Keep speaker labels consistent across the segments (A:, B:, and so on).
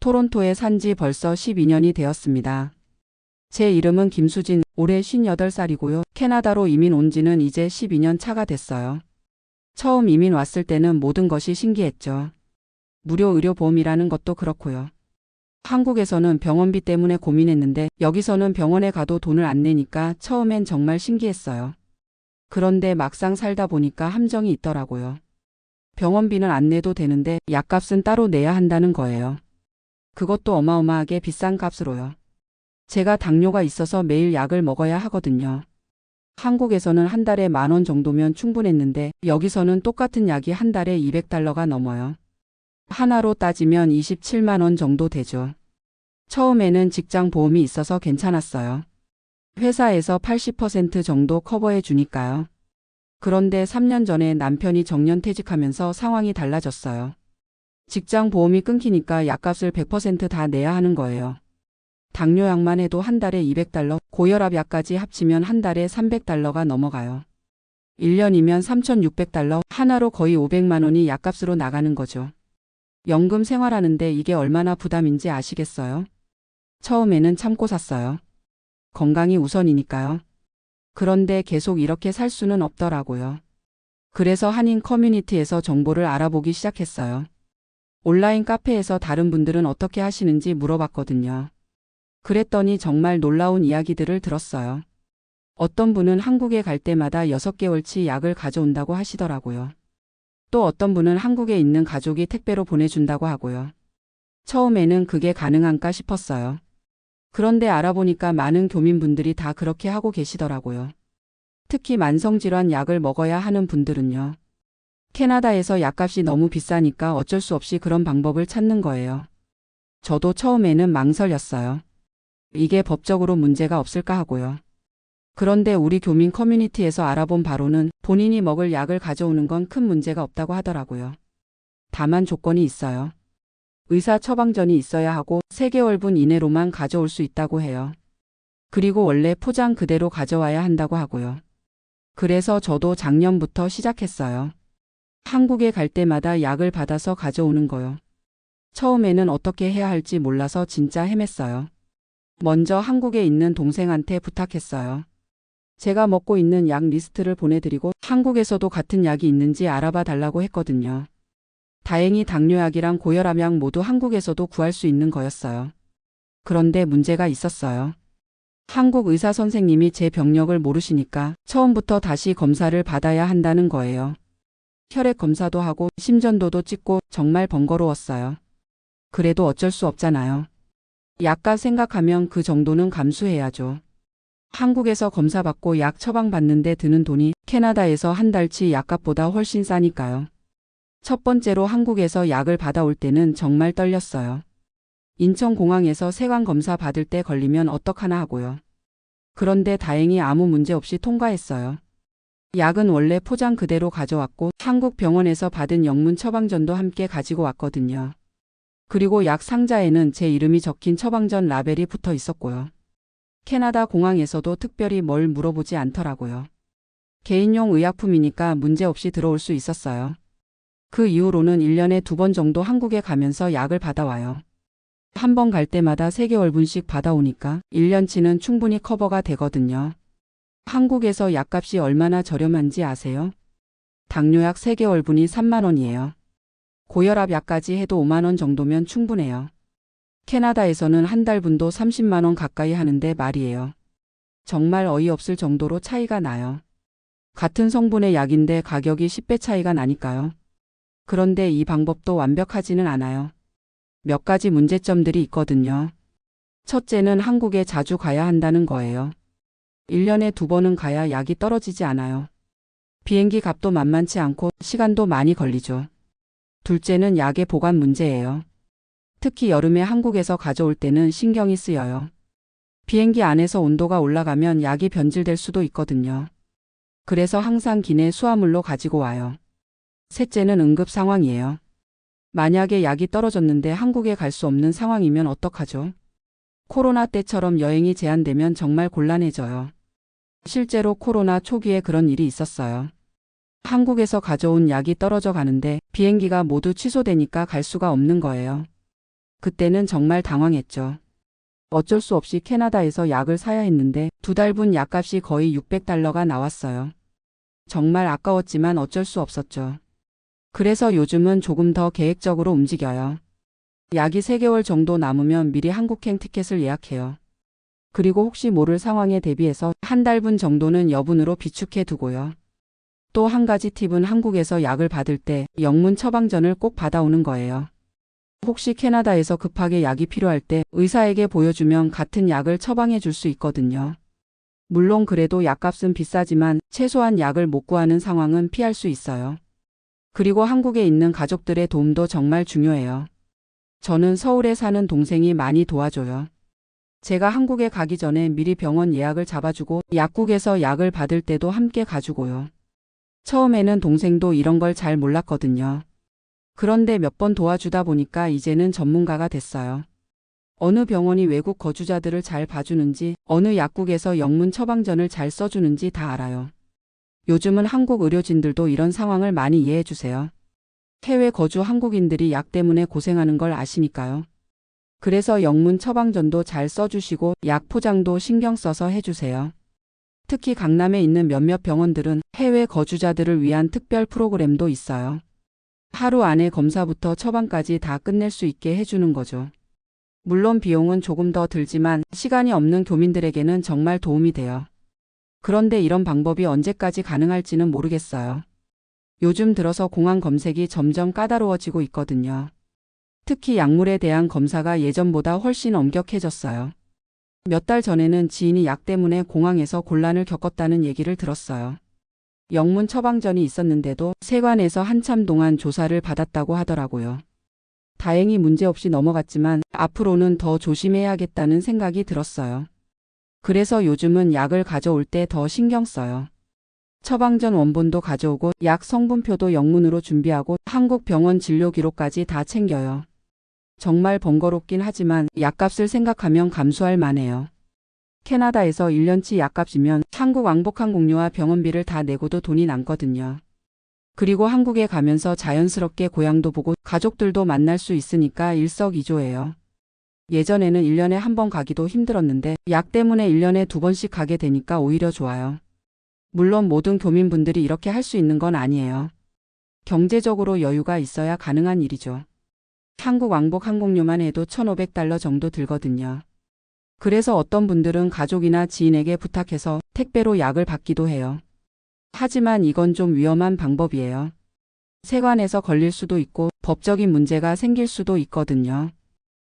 A: 토론토에 산 지 벌써 12년이 되었습니다. 제 이름은 김수진, 올해 58살이고요. 캐나다로 이민 온 지는 이제 12년 차가 됐어요. 처음 이민 왔을 때는 모든 것이 신기했죠. 무료 의료보험이라는 것도 그렇고요. 한국에서는 병원비 때문에 고민했는데 여기서는 병원에 가도 돈을 안 내니까 처음엔 정말 신기했어요. 그런데 막상 살다 보니까 함정이 있더라고요. 병원비는 안 내도 되는데 약값은 따로 내야 한다는 거예요. 그것도 어마어마하게 비싼 값으로요. 제가 당뇨가 있어서 매일 약을 먹어야 하거든요. 한국에서는 한 달에 만 원 정도면 충분했는데 여기서는 똑같은 약이 한 달에 200달러가 넘어요. 하나로 따지면 27만 원 정도 되죠. 처음에는 직장 보험이 있어서 괜찮았어요. 회사에서 80% 정도 커버해 주니까요. 그런데 3년 전에 남편이 정년 퇴직하면서 상황이 달라졌어요. 직장 보험이 끊기니까 약값을 100%다 내야 하는 거예요. 당뇨약만 해도 한 달에 200달러, 고혈압 약까지 합치면 한 달에 300달러가 넘어가요. 1년이면 3,600달러, 하나로 거의 500만 원이 약값으로 나가는 거죠. 연금 생활하는데 이게 얼마나 부담인지 아시겠어요? 처음에는 참고 샀어요. 건강이 우선이니까요. 그런데 계속 이렇게 살 수는 없더라고요. 그래서 한인 커뮤니티에서 정보를 알아보기 시작했어요. 온라인 카페에서 다른 분들은 어떻게 하시는지 물어봤거든요. 그랬더니 정말 놀라운 이야기들을 들었어요. 어떤 분은 한국에 갈 때마다 6개월치 약을 가져온다고 하시더라고요. 또 어떤 분은 한국에 있는 가족이 택배로 보내준다고 하고요. 처음에는 그게 가능한가 싶었어요. 그런데 알아보니까 많은 교민분들이 다 그렇게 하고 계시더라고요. 특히 만성질환 약을 먹어야 하는 분들은요. 캐나다에서 약값이 너무 비싸니까 어쩔 수 없이 그런 방법을 찾는 거예요. 저도 처음에는 망설였어요. 이게 법적으로 문제가 없을까 하고요. 그런데 우리 교민 커뮤니티에서 알아본 바로는 본인이 먹을 약을 가져오는 건 큰 문제가 없다고 하더라고요. 다만 조건이 있어요. 의사 처방전이 있어야 하고 3개월분 이내로만 가져올 수 있다고 해요. 그리고 원래 포장 그대로 가져와야 한다고 하고요. 그래서 저도 작년부터 시작했어요. 한국에 갈 때마다 약을 받아서 가져오는 거요. 처음에는 어떻게 해야 할지 몰라서 진짜 헤맸어요. 먼저 한국에 있는 동생한테 부탁했어요. 제가 먹고 있는 약 리스트를 보내드리고 한국에서도 같은 약이 있는지 알아봐 달라고 했거든요. 다행히 당뇨약이랑 고혈압약 모두 한국에서도 구할 수 있는 거였어요. 그런데 문제가 있었어요. 한국 의사 선생님이 제 병력을 모르시니까 처음부터 다시 검사를 받아야 한다는 거예요. 혈액 검사도 하고 심전도도 찍고 정말 번거로웠어요. 그래도 어쩔 수 없잖아요. 약값 생각하면 그 정도는 감수해야죠. 한국에서 검사받고 약 처방받는데 드는 돈이 캐나다에서 한 달치 약값보다 훨씬 싸니까요. 첫 번째로 한국에서 약을 받아올 때는 정말 떨렸어요. 인천공항에서 세관 검사 받을 때 걸리면 어떡하나 하고요. 그런데 다행히 아무 문제 없이 통과했어요. 약은 원래 포장 그대로 가져왔고 한국 병원에서 받은 영문 처방전도 함께 가지고 왔거든요. 그리고 약 상자에는 제 이름이 적힌 처방전 라벨이 붙어 있었고요. 캐나다 공항에서도 특별히 뭘 물어보지 않더라고요. 개인용 의약품이니까 문제없이 들어올 수 있었어요. 그 이후로는 1년에 두 번 정도 한국에 가면서 약을 받아와요. 한 번 갈 때마다 3개월분씩 받아오니까 1년치는 충분히 커버가 되거든요. 한국에서 약값이 얼마나 저렴한지 아세요? 당뇨약 3개월분이 3만 원이에요. 고혈압 약까지 해도 5만 원 정도면 충분해요. 캐나다에서는 한 달분도 30만 원 가까이 하는데 말이에요. 정말 어이없을 정도로 차이가 나요. 같은 성분의 약인데 가격이 10배 차이가 나니까요. 그런데 이 방법도 완벽하지는 않아요. 몇 가지 문제점들이 있거든요. 첫째는 한국에 자주 가야 한다는 거예요. 1년에 두 번은 가야 약이 떨어지지 않아요. 비행기 값도 만만치 않고 시간도 많이 걸리죠. 둘째는 약의 보관 문제예요. 특히 여름에 한국에서 가져올 때는 신경이 쓰여요. 비행기 안에서 온도가 올라가면 약이 변질될 수도 있거든요. 그래서 항상 기내 수화물로 가지고 와요. 셋째는 응급 상황이에요. 만약에 약이 떨어졌는데 한국에 갈 수 없는 상황이면 어떡하죠? 코로나 때처럼 여행이 제한되면 정말 곤란해져요. 실제로 코로나 초기에 그런 일이 있었어요. 한국에서 가져온 약이 떨어져 가는데 비행기가 모두 취소되니까 갈 수가 없는 거예요. 그때는 정말 당황했죠. 어쩔 수 없이 캐나다에서 약을 사야 했는데 두 달분 약값이 거의 600달러가 나왔어요. 정말 아까웠지만 어쩔 수 없었죠. 그래서 요즘은 조금 더 계획적으로 움직여요. 약이 3개월 정도 남으면 미리 한국행 티켓을 예약해요. 그리고 혹시 모를 상황에 대비해서 한 달분 정도는 여분으로 비축해 두고요. 또 한 가지 팁은 한국에서 약을 받을 때 영문 처방전을 꼭 받아오는 거예요. 혹시 캐나다에서 급하게 약이 필요할 때 의사에게 보여주면 같은 약을 처방해 줄 수 있거든요. 물론 그래도 약값은 비싸지만 최소한 약을 못 구하는 상황은 피할 수 있어요. 그리고 한국에 있는 가족들의 도움도 정말 중요해요. 저는 서울에 사는 동생이 많이 도와줘요. 제가 한국에 가기 전에 미리 병원 예약을 잡아주고 약국에서 약을 받을 때도 함께 가주고요. 처음에는 동생도 이런 걸 잘 몰랐거든요. 그런데 몇 번 도와주다 보니까 이제는 전문가가 됐어요. 어느 병원이 외국 거주자들을 잘 봐주는지, 어느 약국에서 영문 처방전을 잘 써주는지 다 알아요. 요즘은 한국 의료진들도 이런 상황을 많이 이해해 주세요. 해외 거주 한국인들이 약 때문에 고생하는 걸 아시니까요. 그래서 영문 처방전도 잘 써주시고 약 포장도 신경 써서 해주세요. 특히 강남에 있는 몇몇 병원들은 해외 거주자들을 위한 특별 프로그램도 있어요. 하루 안에 검사부터 처방까지 다 끝낼 수 있게 해주는 거죠. 물론 비용은 조금 더 들지만 시간이 없는 교민들에게는 정말 도움이 돼요. 그런데 이런 방법이 언제까지 가능할지는 모르겠어요. 요즘 들어서 공항 검색이 점점 까다로워지고 있거든요. 특히 약물에 대한 검사가 예전보다 훨씬 엄격해졌어요. 몇 달 전에는 지인이 약 때문에 공항에서 곤란을 겪었다는 얘기를 들었어요. 영문 처방전이 있었는데도 세관에서 한참 동안 조사를 받았다고 하더라고요. 다행히 문제없이 넘어갔지만 앞으로는 더 조심해야겠다는 생각이 들었어요. 그래서 요즘은 약을 가져올 때 더 신경 써요. 처방전 원본도 가져오고 약 성분표도 영문으로 준비하고 한국 병원 진료 기록까지 다 챙겨요. 정말 번거롭긴 하지만 약값을 생각하면 감수할 만해요. 캐나다에서 1년치 약값이면 한국 왕복 항공료와 병원비를 다 내고도 돈이 남거든요. 그리고 한국에 가면서 자연스럽게 고향도 보고 가족들도 만날 수 있으니까 일석이조예요. 예전에는 1년에 한 번 가기도 힘들었는데 약 때문에 1년에 두 번씩 가게 되니까 오히려 좋아요. 물론 모든 교민분들이 이렇게 할 수 있는 건 아니에요. 경제적으로 여유가 있어야 가능한 일이죠. 한국 왕복 항공료만 해도 1,500달러 정도 들거든요. 그래서 어떤 분들은 가족이나 지인에게 부탁해서 택배로 약을 받기도 해요. 하지만 이건 좀 위험한 방법이에요. 세관에서 걸릴 수도 있고 법적인 문제가 생길 수도 있거든요.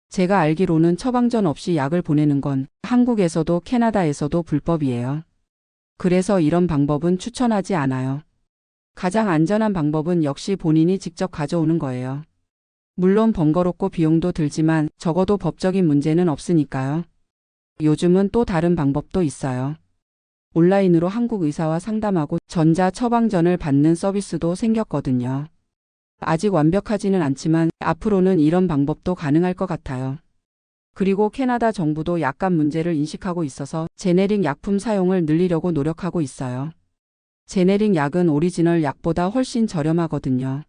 A: 제가 알기로는 처방전 없이 약을 보내는 건 한국에서도 캐나다에서도 불법이에요. 그래서 이런 방법은 추천하지 않아요. 가장 안전한 방법은 역시 본인이 직접 가져오는 거예요. 물론 번거롭고 비용도 들지만 적어도 법적인 문제는 없으니까요. 요즘은 또 다른 방법도 있어요. 온라인으로 한국 의사와 상담하고 전자 처방전을 받는 서비스도 생겼거든요. 아직 완벽하지는 않지만 앞으로는 이런 방법도 가능할 것 같아요. 그리고 캐나다 정부도 약간 문제를 인식하고 있어서 제네릭 약품 사용을 늘리려고 노력하고 있어요. 제네릭 약은 오리지널 약보다 훨씬 저렴하거든요.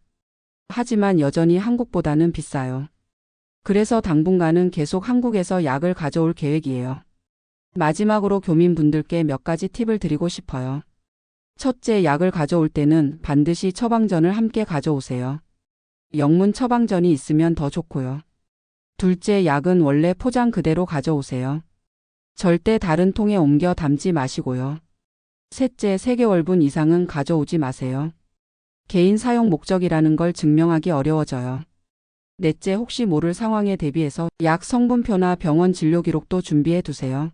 A: 하지만 여전히 한국보다는 비싸요. 그래서 당분간은 계속 한국에서 약을 가져올 계획이에요. 마지막으로 교민분들께 몇 가지 팁을 드리고 싶어요. 첫째, 약을 가져올 때는 반드시 처방전을 함께 가져오세요. 영문 처방전이 있으면 더 좋고요. 둘째, 약은 원래 포장 그대로 가져오세요. 절대 다른 통에 옮겨 담지 마시고요. 셋째, 3개월분 이상은 가져오지 마세요. 개인 사용 목적이라는 걸 증명하기 어려워져요. 넷째, 혹시 모를 상황에 대비해서 약 성분표나 병원 진료 기록도 준비해 두세요.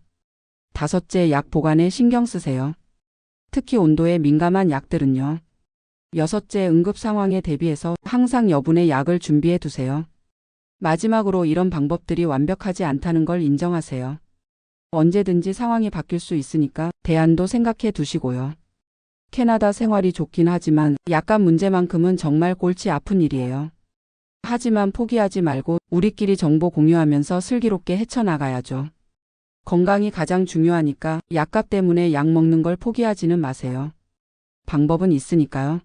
A: 다섯째, 약 보관에 신경 쓰세요. 특히 온도에 민감한 약들은요. 여섯째, 응급 상황에 대비해서 항상 여분의 약을 준비해 두세요. 마지막으로 이런 방법들이 완벽하지 않다는 걸 인정하세요. 언제든지 상황이 바뀔 수 있으니까 대안도 생각해 두시고요. 캐나다 생활이 좋긴 하지만 약간 문제만큼은 정말 골치 아픈 일이에요. 하지만 포기하지 말고 우리끼리 정보 공유하면서 슬기롭게 헤쳐나가야죠. 건강이 가장 중요하니까 약값 때문에 약 먹는 걸 포기하지는 마세요. 방법은 있으니까요.